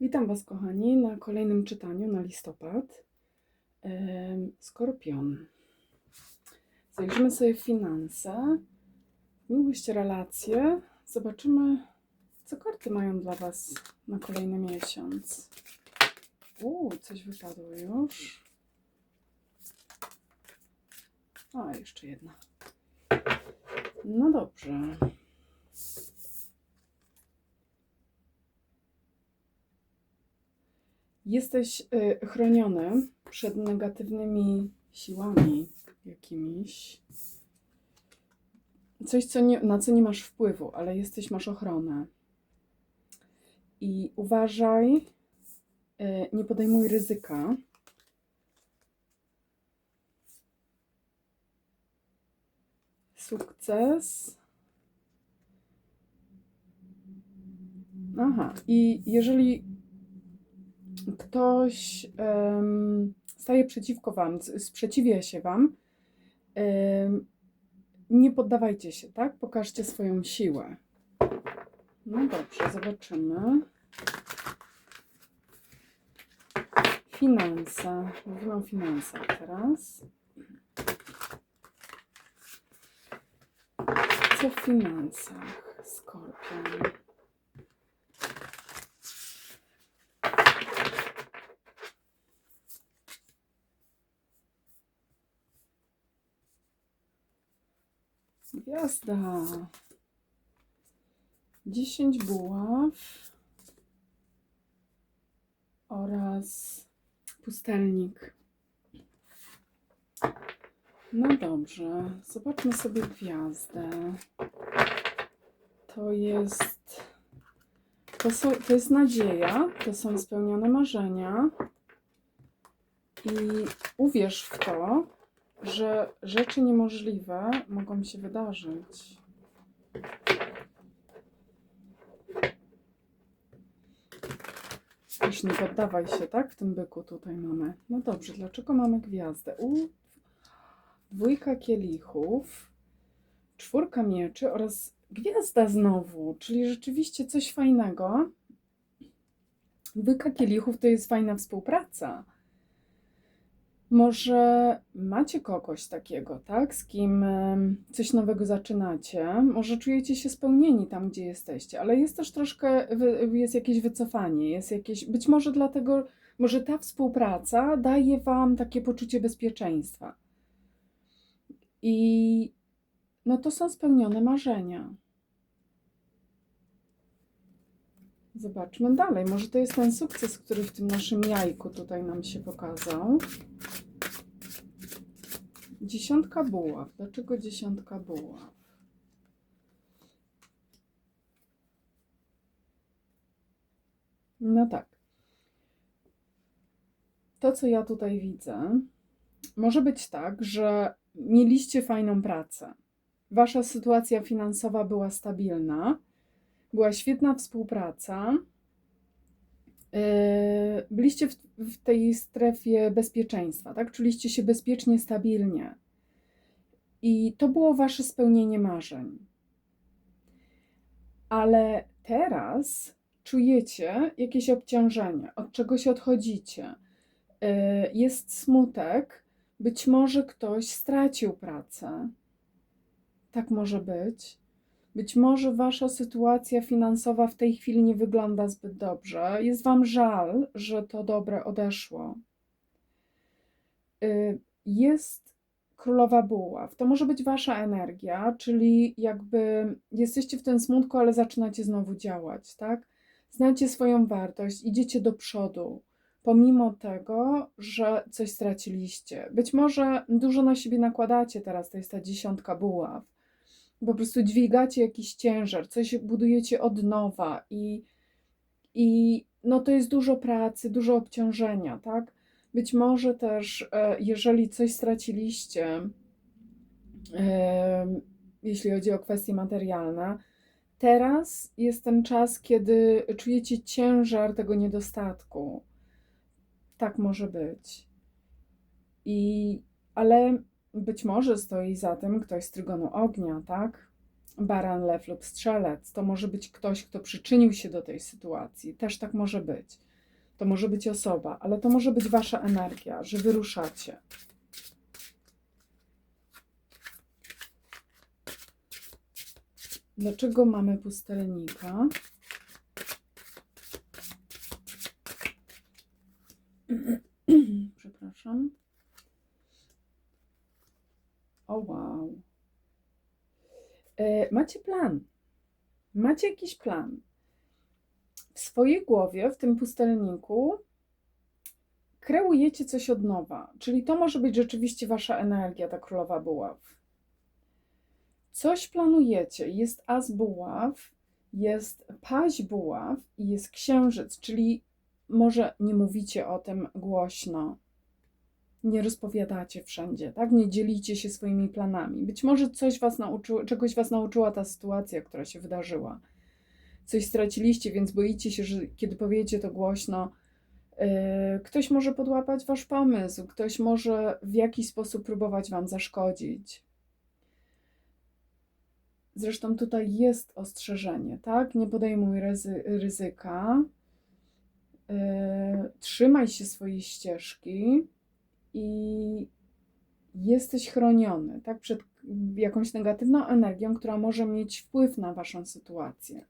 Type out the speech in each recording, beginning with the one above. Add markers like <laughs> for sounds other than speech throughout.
Witam Was, kochani, na kolejnym czytaniu na listopad. Skorpion. Zajrzymy sobie w finanse, miłość, relacje. Zobaczymy, co karty mają dla Was na kolejny miesiąc. Uuu, coś wypadło już. A, jeszcze jedna. No dobrze. Jesteś y, chroniony przed negatywnymi siłami jakimiś. Coś, co nie, na co nie masz wpływu, ale jesteś, masz ochronę. I uważaj, y, nie podejmuj ryzyka. Sukces. Aha, i jeżeli ktoś staje przeciwko Wam, sprzeciwia się Wam, nie poddawajcie się, tak? Pokażcie swoją siłę. No dobrze, zobaczymy. Finanse. Mówimy o finansach teraz. Co w finansach? Skorpion. Gwiazda. 10 buław oraz pustelnik. No dobrze, zobaczmy sobie gwiazdę. To jest. To, są, to jest nadzieja, to są spełnione marzenia. I uwierz w to, że rzeczy niemożliwe mogą się wydarzyć. Już nie poddawaj się, tak? W tym byku tutaj mamy. No dobrze, dlaczego mamy gwiazdę? U, dwójka kielichów, czwórka mieczy oraz gwiazda znowu, czyli rzeczywiście coś fajnego. Dwójka kielichów to jest fajna współpraca. Może macie kogoś takiego, tak? Z kim coś nowego zaczynacie. Może czujecie się spełnieni tam, gdzie jesteście, ale jest też troszkę, jest jakieś wycofanie, jest jakieś, być może dlatego, może ta współpraca daje wam takie poczucie bezpieczeństwa. I no to są spełnione marzenia. Zobaczmy dalej. Może to jest ten sukces, który w tym naszym jajku tutaj nam się pokazał. Dziesiątka buław. Dlaczego dziesiątka buław? No tak. To, co ja tutaj widzę, może być tak, że mieliście fajną pracę. Wasza sytuacja finansowa była stabilna, była świetna współpraca. Yy, Byliście w, w tej strefie bezpieczeństwa, tak? Czuliście się bezpiecznie, stabilnie. I to było wasze spełnienie marzeń. Ale teraz czujecie jakieś obciążenie, od czegoś odchodzicie. Yy, Jest smutek, być może ktoś stracił pracę. Tak może być. Być może wasza sytuacja finansowa w tej chwili nie wygląda zbyt dobrze. Jest wam żal, że to dobre odeszło. Y, Jest królowa buław. To może być wasza energia, czyli jakby jesteście w tym smutku, ale zaczynacie znowu działać, tak? Znacie swoją wartość, idziecie do przodu, pomimo tego, że coś straciliście. Być może dużo na siebie nakładacie teraz, to jest ta dziesiątka buław po prostu dźwigacie jakiś ciężar, coś budujecie od nowa i, i no to jest dużo pracy, dużo obciążenia, tak? Być może też, e, jeżeli coś straciliście, jeśli chodzi o kwestie materialne, teraz jest ten czas, kiedy czujecie ciężar tego niedostatku. Tak może być. I, ale być może stoi za tym ktoś z trygonu ognia, tak? baran, lew lub strzelec. To może być ktoś, kto przyczynił się do tej sytuacji. Też tak może być. To może być osoba, ale to może być wasza energia, że wyruszacie. Dlaczego mamy pustelnika? <clears throat> Przepraszam. O wow. E, macie plan. Macie jakiś plan. W swojej głowie, w tym pustelniku, kreujecie coś od nowa. Czyli to może być rzeczywiście wasza energia, ta królowa buław. Coś planujecie. Jest as buław, jest paź buław i jest księżyc, czyli może nie mówicie o tym głośno, nie rozpowiadacie wszędzie, tak? Nie dzielicie się swoimi planami. Być może coś was nauczyło, czegoś was nauczyła ta sytuacja, która się wydarzyła. Coś straciliście, więc boicie się, że kiedy powiecie to głośno, yy, ktoś może podłapać wasz pomysł, ktoś może w jakiś sposób próbować wam zaszkodzić. Zresztą tutaj jest ostrzeżenie, tak? Nie podejmuj ryzy, ryzyka. Yy, trzymaj się swojej ścieżki i jesteś chroniony, tak? Przed jakąś negatywną energią, która może mieć wpływ na waszą sytuację.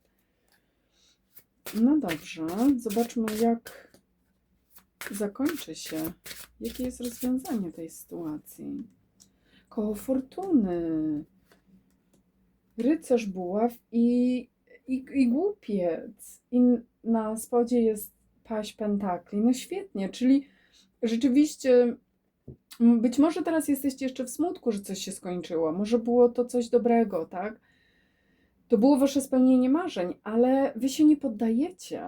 No dobrze, zobaczmy, jak zakończy się. Jakie jest rozwiązanie tej sytuacji? Koło fortuny rycerz buław i, i, i głupiec. I na spodzie jest paść pentakli. No świetnie, czyli rzeczywiście być może teraz jesteście jeszcze w smutku, że coś się skończyło. Może było to coś dobrego, tak? To było wasze spełnienie marzeń, ale wy się nie poddajecie.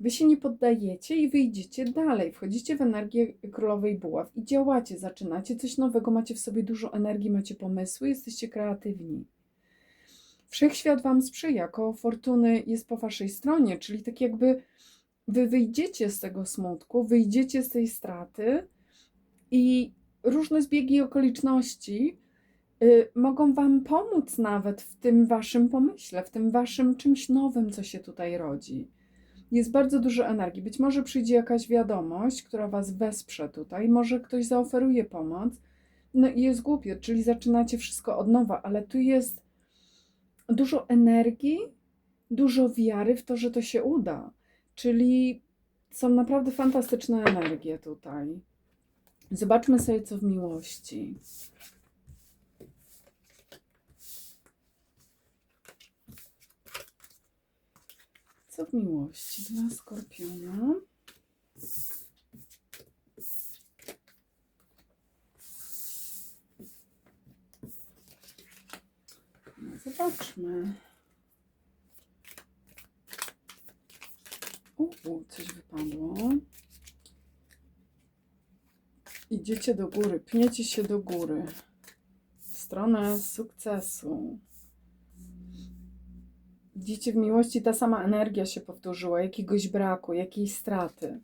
Wy się nie poddajecie i wyjdziecie dalej. Wchodzicie w energię królowej buław i działacie, zaczynacie coś nowego, macie w sobie dużo energii, macie pomysły, jesteście kreatywni. Wszechświat Wam sprzyja, koło fortuny jest po Waszej stronie, czyli tak jakby Wy wyjdziecie z tego smutku, wyjdziecie z tej straty i różne zbiegi okoliczności y, mogą Wam pomóc nawet w tym Waszym pomyśle, w tym Waszym czymś nowym, co się tutaj rodzi. Jest bardzo dużo energii. Być może przyjdzie jakaś wiadomość, która Was wesprze tutaj, może ktoś zaoferuje pomoc. No i jest głupio, czyli zaczynacie wszystko od nowa, ale tu jest dużo energii, dużo wiary w to, że to się uda. Czyli są naprawdę fantastyczne energie tutaj. Zobaczmy sobie, co w miłości. Co w miłości dla skorpiona? No, zobaczmy. U, coś wypadło. Idziecie do góry, pniecie się do góry. W stronę sukcesu. Widzicie, w miłości ta sama energia się powtórzyła, jakiegoś braku, jakiejś straty.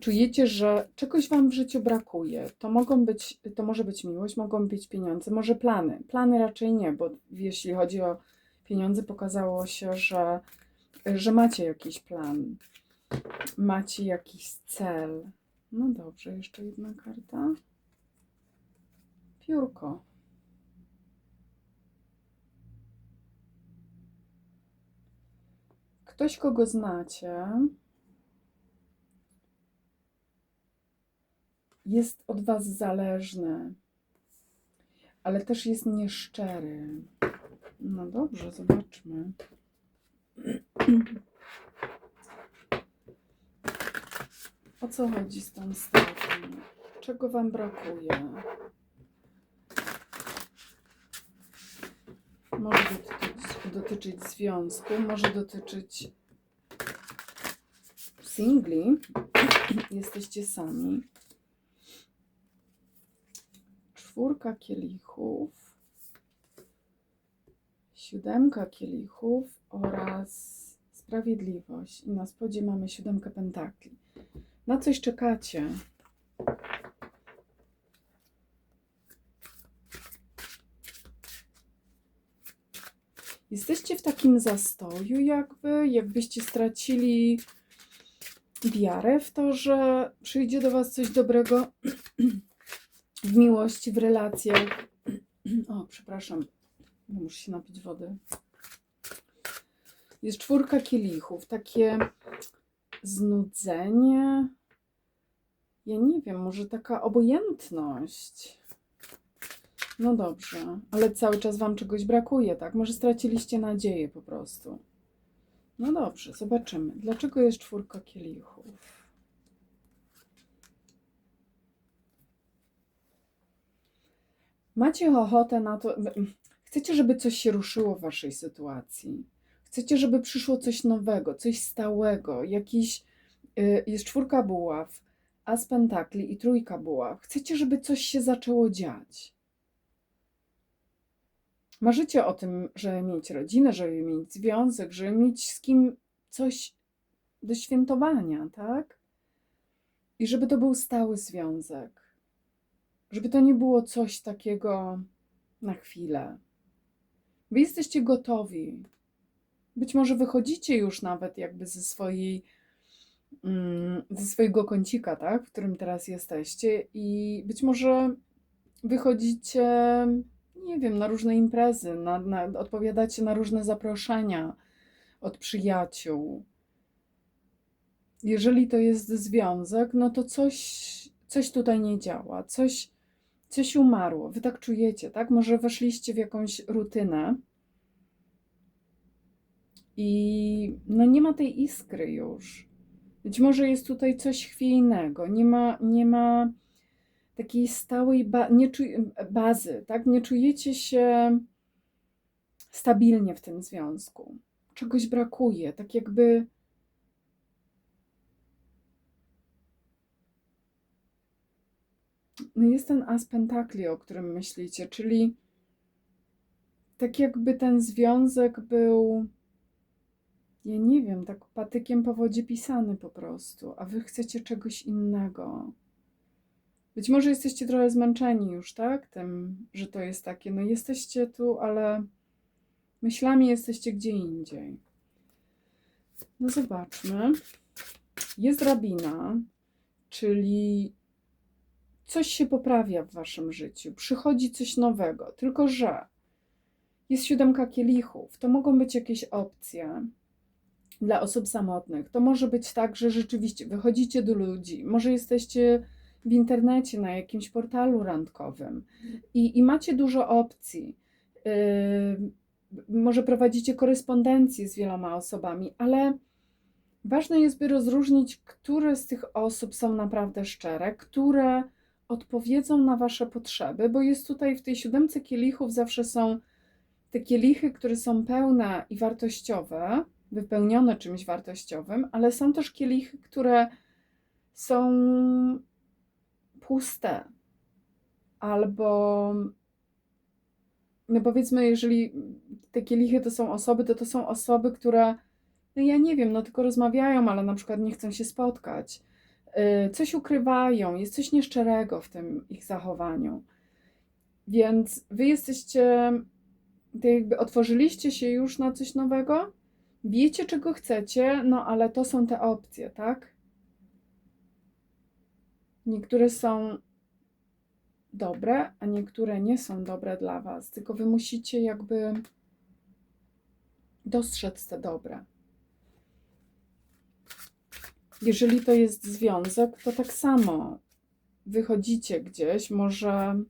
Czujecie, że czegoś wam w życiu brakuje. To mogą być, to może być miłość, mogą być pieniądze, może plany. Plany raczej nie, bo jeśli chodzi o pieniądze, pokazało się, że, że macie jakiś plan, macie jakiś cel. No dobrze, jeszcze jedna karta. Piórko. Ktoś, kogo znacie, jest od Was zależny, ale też jest nieszczery. No dobrze, zobaczmy. <clears throat> O co chodzi z tą stratą? Czego Wam brakuje? Może dotyczyć, dotyczyć związku, może dotyczyć singli. Jesteście sami. Czwórka kielichów, siódemka kielichów oraz sprawiedliwość. I na spodzie mamy siódemkę pentakli. Na coś czekacie. Jesteście w takim zastoju, jakby, jakbyście stracili wiarę w to, że przyjdzie do Was coś dobrego w miłości, w relacjach. O, przepraszam, muszę się napić wody. Jest czwórka kielichów, takie znudzenie. Ja nie wiem, może taka obojętność. No dobrze, ale cały czas Wam czegoś brakuje, tak? Może straciliście nadzieję po prostu. No dobrze, zobaczymy. Dlaczego jest czwórka kielichów? Macie ochotę na to. Chcecie, żeby coś się ruszyło w Waszej sytuacji. Chcecie, żeby przyszło coś nowego, coś stałego, jakiś. y, Jest czwórka buław, as pentakli i trójka buław. Chcecie, żeby coś się zaczęło dziać. Marzycie o tym, żeby mieć rodzinę, żeby mieć związek, żeby mieć z kim coś do świętowania, tak? I żeby to był stały związek. Żeby to nie było coś takiego na chwilę. Wy jesteście gotowi. Być może wychodzicie już nawet jakby ze swojej ze swojego kącika, tak, w którym teraz jesteście i być może wychodzicie nie wiem, na różne imprezy, na, na, odpowiadacie na różne zaproszenia od przyjaciół. Jeżeli to jest związek, no to coś, coś tutaj nie działa, coś, coś umarło. Wy tak czujecie, tak? Może weszliście w jakąś rutynę i no nie ma tej iskry już. Być może jest tutaj coś chwiejnego, nie ma, nie ma takiej stałej ba nie bazy, tak? Nie czujecie się stabilnie w tym związku. Czegoś brakuje, tak jakby. No jest ten as pentakli, o którym myślicie, czyli tak jakby ten związek był, ja nie wiem, tak patykiem po wodzie pisany po prostu, a wy chcecie czegoś innego. Być może jesteście trochę zmęczeni już, tak? Tym, że to jest takie. No jesteście tu, ale myślami jesteście gdzie indziej. No zobaczmy. Jest rabina, czyli coś się poprawia w waszym życiu, przychodzi coś nowego, tylko że jest siódemka kielichów, to mogą być jakieś opcje dla osób samotnych. To może być tak, że rzeczywiście wychodzicie do ludzi, może jesteście w internecie, na jakimś portalu randkowym i, i macie dużo opcji. Yy, może prowadzicie korespondencję z wieloma osobami, ale ważne jest, by rozróżnić, które z tych osób są naprawdę szczere, które odpowiedzą na Wasze potrzeby, bo jest tutaj w tej siódemce kielichów zawsze są te kielichy, które są pełne i wartościowe, wypełnione czymś wartościowym, ale są też kielichy, które są puste. Albo, no powiedzmy, jeżeli te kielichy to są osoby, to to są osoby, które, no ja nie wiem, no tylko rozmawiają, ale na przykład nie chcą się spotkać. Y, coś ukrywają, jest coś nieszczerego w tym ich zachowaniu. Więc wy jesteście, jakby otworzyliście się już na coś nowego, wiecie czego chcecie, no ale to są te opcje, tak? Niektóre są dobre, a niektóre nie są dobre dla Was, tylko Wy musicie jakby dostrzec te dobre. Jeżeli to jest związek, to tak samo wychodzicie gdzieś, może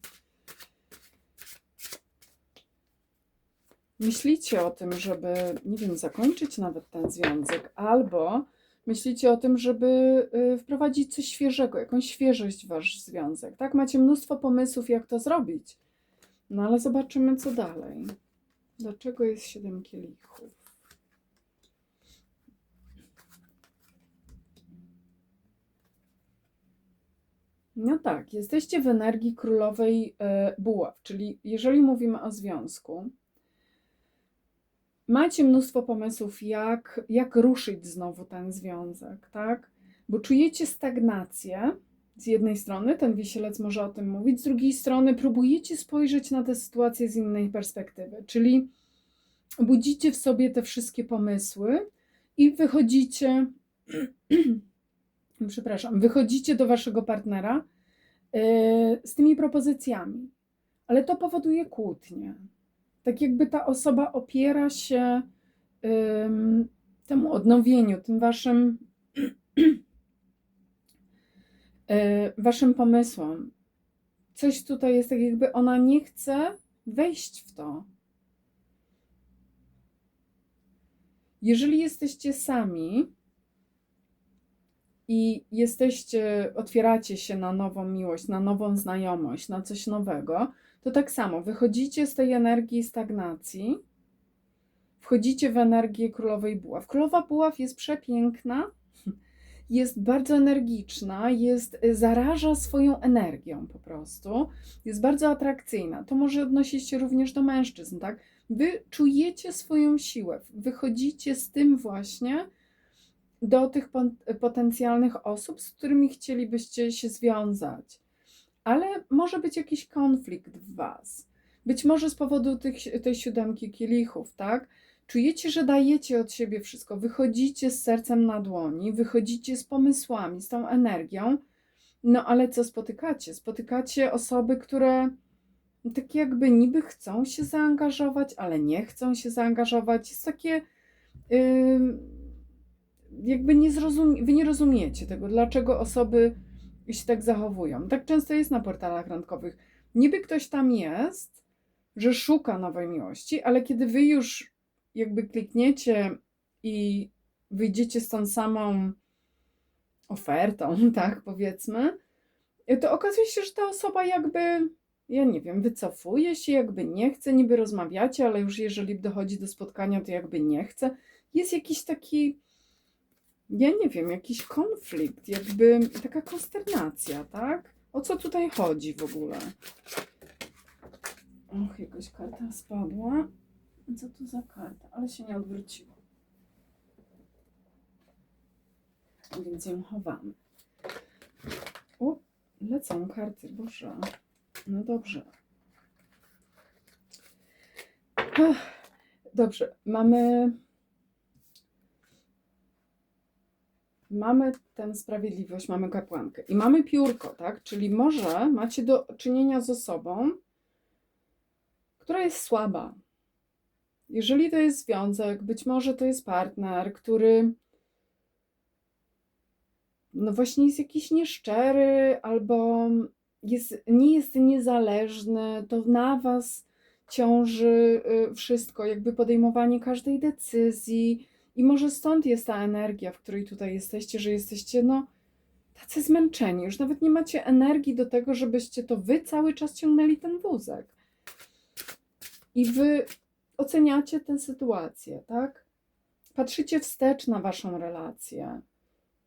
myślicie o tym, żeby, nie wiem, zakończyć nawet ten związek, albo myślicie o tym, żeby y, wprowadzić coś świeżego, jakąś świeżość w wasz związek. Tak, macie mnóstwo pomysłów, jak to zrobić. No ale zobaczymy, co dalej. Dlaczego jest siedem kielichów? No tak, jesteście w energii królowej y, buław, czyli jeżeli mówimy o związku, macie mnóstwo pomysłów, jak, jak ruszyć znowu ten związek, tak? Bo czujecie stagnację z jednej strony, ten wisielec może o tym mówić, z drugiej strony próbujecie spojrzeć na tę sytuację z innej perspektywy, czyli budzicie w sobie te wszystkie pomysły i wychodzicie, <clears throat> przepraszam, wychodzicie do waszego partnera yy, z tymi propozycjami, ale to powoduje kłótnie. Tak jakby ta osoba opiera się ym, temu odnowieniu, tym waszym, yy, <clears throat> waszym pomysłom. Coś tutaj jest tak, jakby ona nie chce wejść w to. Jeżeli jesteście sami i jesteście, otwieracie się na nową miłość, na nową znajomość, na coś nowego, to tak samo wychodzicie z tej energii stagnacji, wchodzicie w energię królowej buław. Królowa buław jest przepiękna, <laughs> jest bardzo energiczna, jest, zaraża swoją energią po prostu, jest bardzo atrakcyjna. To może odnosić się również do mężczyzn, tak? Wy czujecie swoją siłę, wychodzicie z tym właśnie do tych potencjalnych osób, z którymi chcielibyście się związać. Ale może być jakiś konflikt w Was. Być może z powodu tych, tej siódemki kielichów, tak? Czujecie, że dajecie od siebie wszystko, wychodzicie z sercem na dłoni, wychodzicie z pomysłami, z tą energią, no ale co spotykacie? Spotykacie osoby, które tak jakby niby chcą się zaangażować, ale nie chcą się zaangażować. Jest takie, yy, jakby nie zrozumie, wy nie rozumiecie tego, dlaczego osoby się tak zachowują. Tak często jest na portalach randkowych. Niby ktoś tam jest, że szuka nowej miłości, ale kiedy wy już jakby klikniecie i wyjdziecie z tą samą ofertą, <laughs> tak powiedzmy, to okazuje się, że ta osoba jakby ja nie wiem, wycofuje się, jakby nie chce, niby rozmawiacie, ale już jeżeli dochodzi do spotkania, to jakby nie chce. Jest jakiś taki, ja nie wiem, jakiś konflikt, jakby taka konsternacja, tak? O co tutaj chodzi w ogóle? Och, jakaś karta spadła. Co to za karta? Ale się nie odwróciła. Więc ją chowamy. O, lecą karty, boże. No dobrze. Dobrze, mamy. Mamy tę sprawiedliwość, mamy kapłankę i mamy piórko, tak? Czyli może macie do czynienia z osobą, która jest słaba. Jeżeli to jest związek, być może to jest partner, który no właśnie jest jakiś nieszczery albo jest, nie jest niezależny, to na Was ciąży y, wszystko, jakby podejmowanie każdej decyzji. I może stąd jest ta energia, w której tutaj jesteście, że jesteście, no, tacy zmęczeni. Już nawet nie macie energii do tego, żebyście to Wy cały czas ciągnęli ten wózek. I Wy oceniacie tę sytuację, tak? Patrzycie wstecz na Waszą relację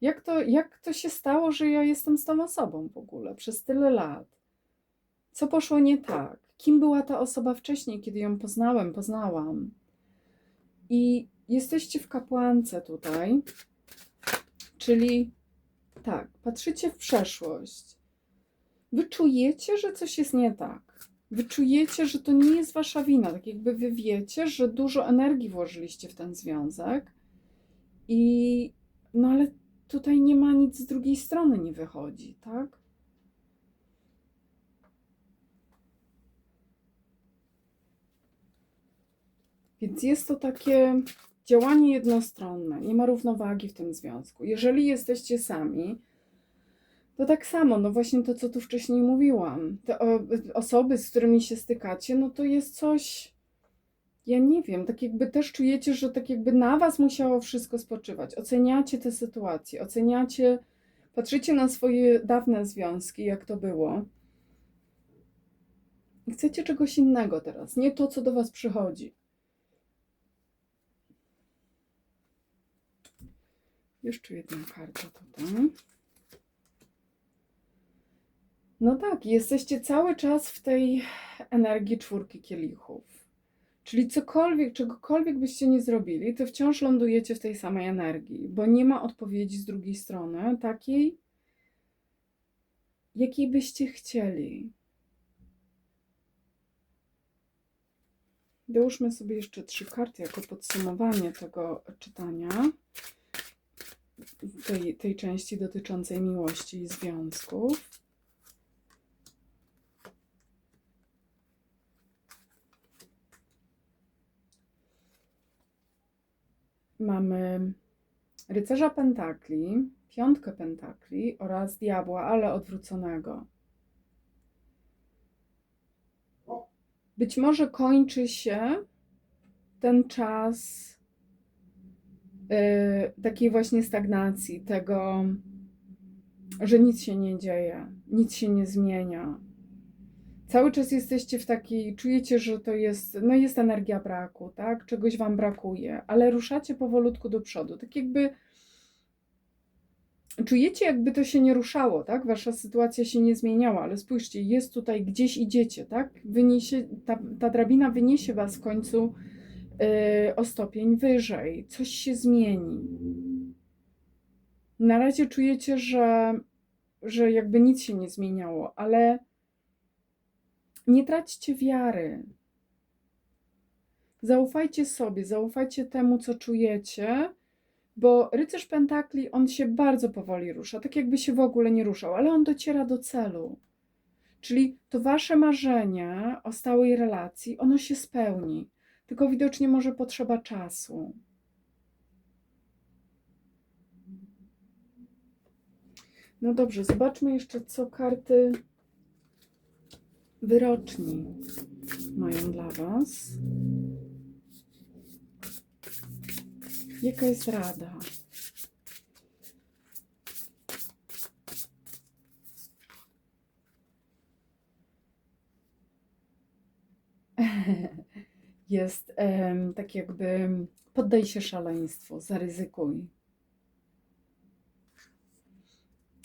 jak to, jak to się stało, że ja jestem z tą osobą w ogóle przez tyle lat? Co poszło nie tak? Kim była ta osoba wcześniej, kiedy ją poznałem, poznałam? I jesteście w kapłance tutaj, czyli tak, patrzycie w przeszłość. Wy czujecie, że coś jest nie tak. Wy czujecie, że to nie jest wasza wina. Tak jakby wy wiecie, że dużo energii włożyliście w ten związek. I no ale tutaj nie ma nic z drugiej strony, nie wychodzi, tak? Więc jest to takie działanie jednostronne, nie ma równowagi w tym związku. Jeżeli jesteście sami, to tak samo, no właśnie to, co tu wcześniej mówiłam. Te osoby, z którymi się stykacie, no to jest coś ja nie wiem, tak jakby też czujecie, że tak jakby na was musiało wszystko spoczywać. Oceniacie tę sytuację, oceniacie, patrzycie na swoje dawne związki, jak to było. Chcecie czegoś innego teraz, nie to, co do was przychodzi. Jeszcze jedna karta tutaj. No tak, jesteście cały czas w tej energii czwórki kielichów. Czyli cokolwiek, czegokolwiek byście nie zrobili, to wciąż lądujecie w tej samej energii, bo nie ma odpowiedzi z drugiej strony takiej, jakiej byście chcieli. Dołóżmy sobie jeszcze trzy karty jako podsumowanie tego czytania. Tej, tej części dotyczącej miłości i związków. Mamy rycerza pentakli, piątkę pentakli oraz diabła, ale odwróconego. Być może kończy się ten czas takiej właśnie stagnacji, tego, że nic się nie dzieje, nic się nie zmienia. Cały czas jesteście w takiej, czujecie, że to jest, no jest energia braku, tak? Czegoś wam brakuje, ale ruszacie powolutku do przodu. Tak jakby czujecie, jakby to się nie ruszało, tak? Wasza sytuacja się nie zmieniała, ale spójrzcie, jest tutaj, gdzieś idziecie, tak? Wyniesie, ta, ta drabina wyniesie was w końcu o stopień wyżej, coś się zmieni. Na razie czujecie, że, że jakby nic się nie zmieniało, ale nie traćcie wiary. Zaufajcie sobie, zaufajcie temu, co czujecie, bo rycerz pentakli, on się bardzo powoli rusza, tak jakby się w ogóle nie ruszał, ale on dociera do celu. Czyli to wasze marzenie o stałej relacji, ono się spełni, tylko widocznie może potrzeba czasu. No dobrze, zobaczmy jeszcze, co karty wyroczni mają dla Was. Jaka jest rada? <laughs> Jest em, tak jakby poddaj się szaleństwu, zaryzykuj.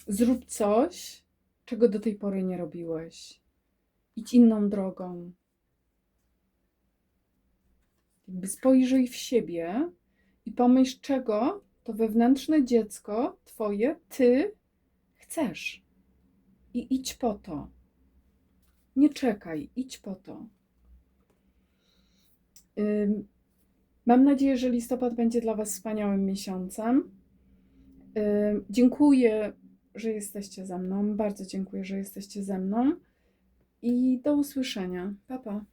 Zrób coś, czego do tej pory nie robiłeś. Idź inną drogą. Jakby spojrzyj w siebie i pomyśl, czego to wewnętrzne dziecko twoje, ty chcesz. I idź po to. Nie czekaj, idź po to. Mam nadzieję, że listopad będzie dla Was wspaniałym miesiącem. Dziękuję, że jesteście ze mną. Bardzo dziękuję, że jesteście ze mną. I do usłyszenia. Pa, pa.